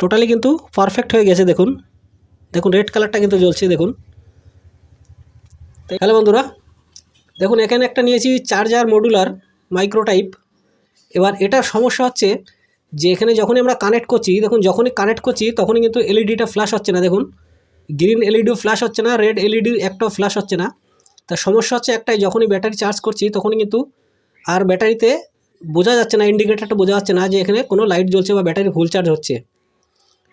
Totally কিন্তু perfect হয়ে গেছে, দেখুন। দেখুন রেড কালারটা কিন্তু জ্বলছে, দেখুন। হ্যালো বন্ধুরা, দেখুন, এখানে একটা নিয়েছি চার্জার মডুলার মাইক্রো টাইপ এবার এটার সমস্যা হচ্ছে যে এখানে যখনই আমরা কানেক্ট করছি, দেখুন, যখনই কানেক্ট করছি, তখনই কিন্তু এলইডিটা ফ্ল্যাশ হচ্ছে না, দেখুন। গ্রিন এলইডিও ফ্ল্যাশ হচ্ছে না রেড এলইডি একটাও ফ্ল্যাশ হচ্ছে না। তার সমস্যা হচ্ছে একটাই, যখনই ব্যাটারি চার্জ করছি, তখনই কিন্তু আর ব্যাটারিতে বোঝা যাচ্ছে না ইন্ডিকেটারটা বোঝা যাচ্ছে না যে এখানে কোনো লাইট জ্বলছে বা ব্যাটারি ফুল চার্জ হচ্ছে।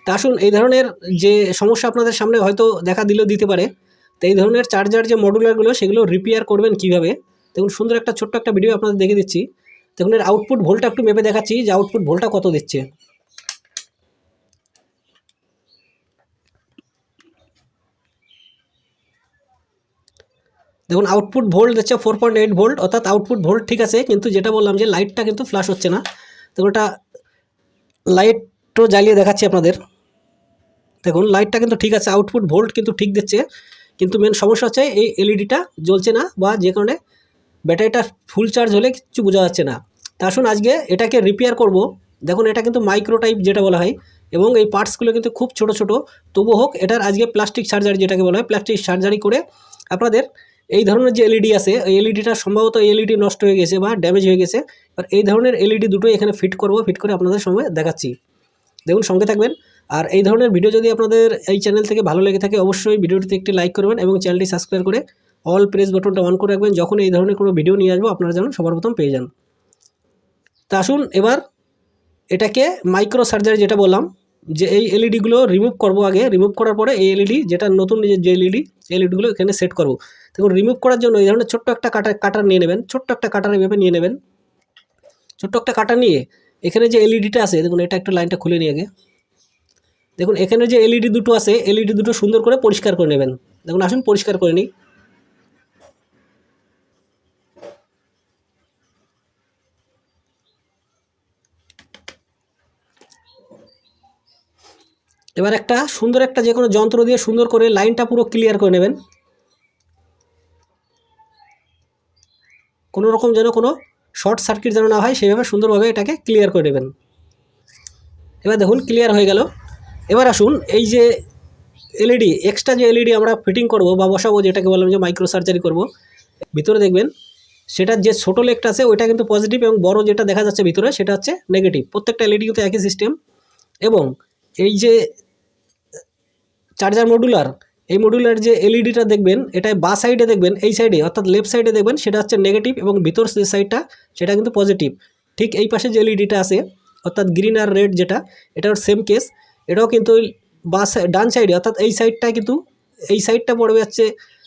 তা আসুন, এই ধরনের যে সমস্যা আপনাদের সামনে হয়তো দেখা দিলেও দিতে পারে, তো এই ধরনের চার্জার যে মডুলারগুলো, সেগুলো রিপেয়ার করবেন কীভাবে? দেখুন, সুন্দর একটা ছোট্ট একটা ভিডিও আপনাদের দেখে দিচ্ছি। দেখুন, এর আউটপুট ভোল্টটা একটু মেপে দেখাচ্ছি যে আউটপুট ভোল্টটা কত দিচ্ছে। দেখুন আউটপুট ভোল্ট দিচ্ছে ফোর পয়েন্ট এইট ভোল্ট অর্থাৎ আউটপুট ভোল্ট ঠিক আছে, কিন্তু যেটা বললাম যে লাইটটা কিন্তু ফ্ল্যাশ হচ্ছে না। দেখুন, ওটা লাইটও জ্বালিয়ে দেখাচ্ছি আপনাদের। দেখুন লাইটটা কিন্তু ঠিক আছে আউটপুট ভোল্ট কিন্তু ঠিক দিচ্ছে। কিন্তু মেন সমস্যা হচ্ছে এই এলইডিটা জ্বলছে না বা যে কারণে ব্যাটারিটা ফুল চার্জ হলে কিছু বোঝা যাচ্ছে না। তা আসুন, আজকে এটাকে রিপেয়ার করব। দেখুন, এটা কিন্তু মাইক্রো টাইপ যেটা বলা হয়, এবং এই পার্টসগুলো কিন্তু খুব ছোট ছোট। তবু হোক, এটার আজকে প্লাস্টিক সার্জারি যেটাকে বলা হয় প্লাস্টিক সার্জারি করে আপনাদের এই ধরনের যে এলইডি আছে, এই এলইডিটা সম্ভবত এলইডি নষ্ট হয়ে গেছে বা ড্যামেজ হয়ে গেছে। আর এই ধরনের এলইডি দুটো এখানে ফিট করব ফিট করে আপনাদের সঙ্গে দেখাচ্ছি। দেখুন, সঙ্গে থাকবেন। আর এই ধরনের ভিডিও যদি আপনাদের এই চ্যানেল থেকে ভালো লেগে থাকে, অবশ্যই ভিডিওটিতে একটি লাইক করবেন এবং চ্যানেলটি সাবস্ক্রাইব করে অল প্রেস বাটনটা অন করে রাখবেন। যখন এই ধরনের কোনো ভিডিও নিয়ে আসব, আপনারা যেন সবার প্রথম পেয়ে যান। তা আসুন, এবার এটাকে মাইক্রো সার্জারি যেটা বললাম, যে এই এলইডিগুলো রিমুভ করব আগে। রিমুভ করার পরে এই এলইডি যেটা নতুন যে এলইডি এলইডিগুলো এখানে সেট করব। দেখুন রিমুভ করার জন্য এই ধরনের ছোট্ট একটা কাটার কাটার নিয়ে নেবেন। ছোট্ট একটা কাটার এভাবে নিয়ে নেবেন। ছোট্ট একটা কাটার নিয়ে এখানে যে এলইডিটা আছে, দেখুন, এটা একটু লাইনটা খুলে নিয়ে আগে। দেখুন, এখানে যে এলইডি দুটো আছে এলইডি দুটো সুন্দর করে পরিষ্কার করে নেবেন। দেখুন, আসুন, পরিষ্কার করে নিই। এবার একটা সুন্দর একটা যে কোনো যন্ত্র দিয়ে সুন্দর করে লাইনটা পুরো ক্লিয়ার করে নেবেন। কোনো রকম যেন কোনো শর্ট সার্কিট যেন না হয়, সেইভাবে সুন্দরভাবে এটাকে ক্লিয়ার করে নেবেন। এবার দেখুন ক্লিয়ার হয়ে গেল। এবার আসুন, এই যে এলইডি এক্সট্রা যে এলইডি আমরা ফিটিং করব বা বসাবো, যেটাকে বললাম যে মাইক্রো সার্জারি করব, ভিতরে দেখবেন, সেটার যে ছোটো লেগটা আছে, ওইটা কিন্তু পজিটিভ এবং বড় যেটা দেখা যাচ্ছে ভিতরে, সেটা হচ্ছে নেগেটিভ প্রত্যেকটা এলইডি কিন্তু একই সিস্টেম এবং এই যে চার্জার মডুলার এই মডুলার যে এলইডিটা দেখবেন এটা বা সাইডে দেখবেন, এই সাইডে অর্থাৎ লেফট সাইডে দেখবেন, সেটা হচ্ছে নেগেটিভ এবং ভিতর যে সাইডটা সেটা কিন্তু পজিটিভ ঠিক এই পাশে যে এলইডিটা আছে, অর্থাৎ গ্রিন আর রেড যেটা এটার সেম কেস এটাও কিন্তু ওই বা ডান সাইডে অর্থাৎ এই সাইডটা কিন্তু, এই সাইডটা পড়বে হচ্ছে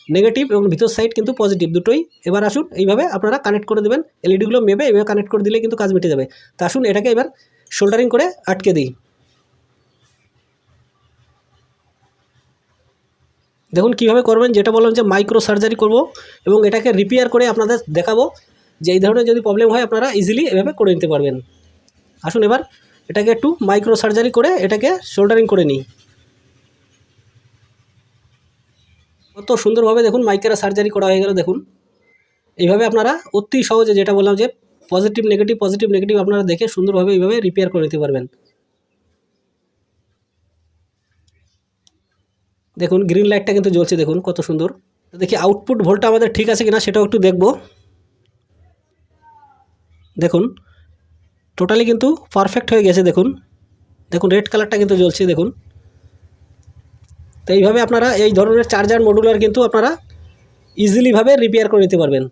নেগেটিভ এবং ভিতর সাইড কিন্তু পজিটিভ দুটোই। এবার আসুন, এইভাবে আপনারা কানেক্ট করে দেবেন। এলইডিগুলো মেপে এইভাবে কানেক্ট করে দিলে কিন্তু কাজ মিটে যাবে। তা আসুন, এটাকে এবার শোল্ডারিং করে আটকে দিই। দেখুন কীভাবে করবেন, যেটা বললাম যে মাইক্রো সার্জারি করব এবং এটাকে রিপেয়ার করে আপনাদের দেখাবো যে এই ধরনের যদি প্রবলেম হয় আপনারা ইজিলি এভাবে করে নিতে পারবেন। আসুন এবার এটাকে একটু মাইক্রো সার্জারি করে এটাকে শোল্ডারিং করে নিই। কত সুন্দরভাবে দেখুন মাইক্রো সার্জারি করা হয়ে গেল, দেখুন। এইভাবে আপনারা অতি সহজে যেটা বললাম যে পজিটিভ নেগেটিভ পজিটিভ নেগেটিভ আপনারা দেখে সুন্দরভাবে এইভাবে রিপেয়ার করে নিতে পারবেন। দেখুন গ্রিন লাইটটা কিন্তু জ্বলছে, দেখুন কত সুন্দর। দেখি আউটপুট ভোল্টটা আমাদের ঠিক আছে কিনা সেটাও একটু দেখব। দেখুন টোটালি কিন্তু পারফেক্ট হয়ে গেছে, দেখুন। দেখুন রেড কালারটা কিন্তু জ্বলছে, দেখুন। তো এইভাবে আপনারা এই ধরনের চার্জার মডুলার কিন্তু আপনারা ইজিলিভাবে রিপেয়ার করে নিতে পারবেন।